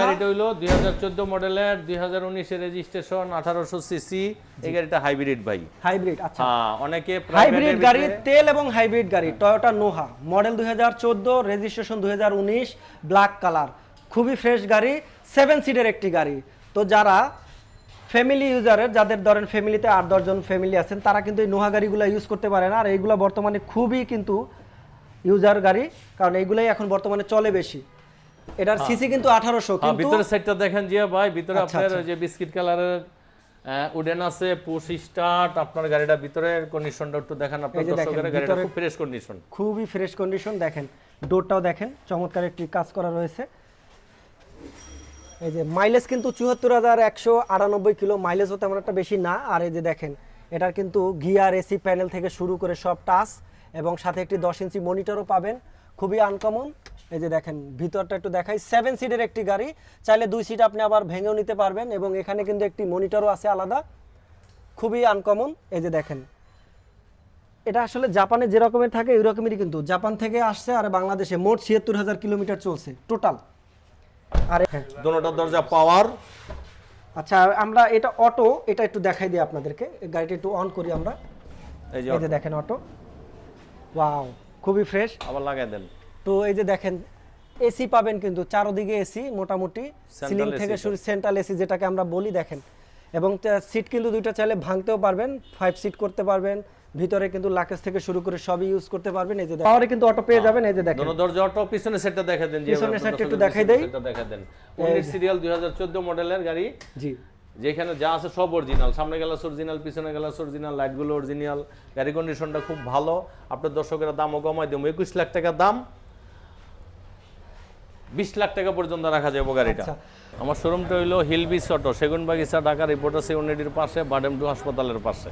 গাড়িটা হইল দুই হাজার চোদ্দ মডেলের দুই হাজার উনিশের রেজিস্ট্রেশন আঠারোশো সিসি। এই গাড়িটা হাইব্রিড ভাই। হাইব্রিড আচ্ছা। হ্যাঁ অনেকে হাইব্রিড গাড়ি তেল এবং হাইব্রিড গাড়ি টয়োটা নোহা মডেল দুই হাজার চোদ্দ রেজিস্ট্রেশন দুই হাজার উনিশ ব্ল্যাক কালার খুবই ফ্রেশ গাড়ি সেভেন সিটের একটি গাড়ি। তো যারা ফ্যামিলি ইউজারের যাদের ধরেন ফ্যামিলিতে আট দশজন ফ্যামিলি আছেন তারা কিন্তু এই নোহা গাড়িগুলো ইউজ করতে পারে না। আর এইগুলো বর্তমানে খুবই কিন্তু ইউজার গাড়ি কারণ এইগুলাই এখন বর্তমানে চলে বেশি। এটার সিসি কিন্তু আঠারোশো হ্যাঁ, কিন্তু ভিতরে সাইডটা দেখেন জিয়া ভাই ভিতরে আচ্ছা, আপনার আচ্ছা। যে বিস্কিট কালারের উডেন আছে পুশ স্টার্ট আপনার গাড়িটা ভিতরের কন্ডিশনটা একটু দেখেন আপনার দর্শকের গাড়িটা খুব ফ্রেশ কন্ডিশন খুবই ফ্রেশ কন্ডিশন দেখেন ডোরটাও দেখেন চমৎকার একটি কাজ করা রয়েছে। এই যে মাইলেজ কিন্তু চুয়াত্তর হাজার একশো আটানব্বই কিলো মাইলেজও তেমন একটা বেশি না আর এই যে দেখেন এটার কিন্তু গিয়ার এসি প্যানেল থেকে শুরু করে সব টাচ এবং সাথে একটি দশ ইঞ্চি মনিটরও পাবেন খুবই আনকমন এই যে দেখেন ভিতরটা একটু দেখাই। সেভেন সিটের একটি গাড়ি চাইলে দুই সিট আপনি আবার ভেঙেও নিতে পারবেন এবং এখানে কিন্তু একটি মনিটরও আছে আলাদা। খুবই আনকমন এই যে দেখেন এটা আসলে জাপানে যে রকমের থাকে ওই রকমেরই কিন্তু। জাপান থেকে আসছে আর বাংলাদেশে মোট ছিয়াত্তর হাজার কিলোমিটার চলছে টোটাল আর দোনোটার দরজা পাওয়ার আচ্ছা আমরা এটা অটো এটা একটু দেখাই দিই আপনাদেরকে। গাড়িটা একটু অন করি আমরা। এই যে এই যে দেখেন অটো ওয়াও খুবই ফ্রেশ আবার লাগাই দেন। তো এই যে দেখেন এসি পাবেন কিন্তু চারোদিকে এসি মোটামুটি সিলিং থেকে শুরু সেন্ট্রাল এসি যেটাকে আমরা বলি দেখেন। এবং সিট কিন্তু দুইটা চাইলে ভাঙতেও পারবেন ফাইভ সিট করতে পারবেন ভিতরে কিন্তু লাকেজ থেকে শুরু করে সবই ইউজ করতে পারবেন। এই যে পাওয়ারে কিন্তু অটো পেয়ে যাবেন এই যে দেখেন। দোনো দরজা অটো পিছনের সেটটা দেখা দেন যে পিছনের সেটটা একটু দেখাই দেই। সেটটা দেখা দেন। উনিশ সিরিয়াল দুই হাজার চোদ্দ মডেলের গাড়ি জি। যেখানে যা আছে সব অরিজিনাল সামনে গ্লাস অরিজিনাল পিছনে গ্লাস অরিজিনাল লাইটগুলো অরিজিনাল গাড়ি কন্ডিশনটা খুব ভালো। আপনার দর্শকেরা দামও কমাই দেবো। একুশ লাখ টাকা দাম। বিশ লাখ টাকা পর্যন্ত রাখা যায় গাড়িটা আচ্ছা। আমার শোরুমটা হইল হিলবিস অটো সেগুন বাগিচা ঢাকা রিপোর্টার ইউনিটির পাশে বাডেমডু হাসপাতালের পাশে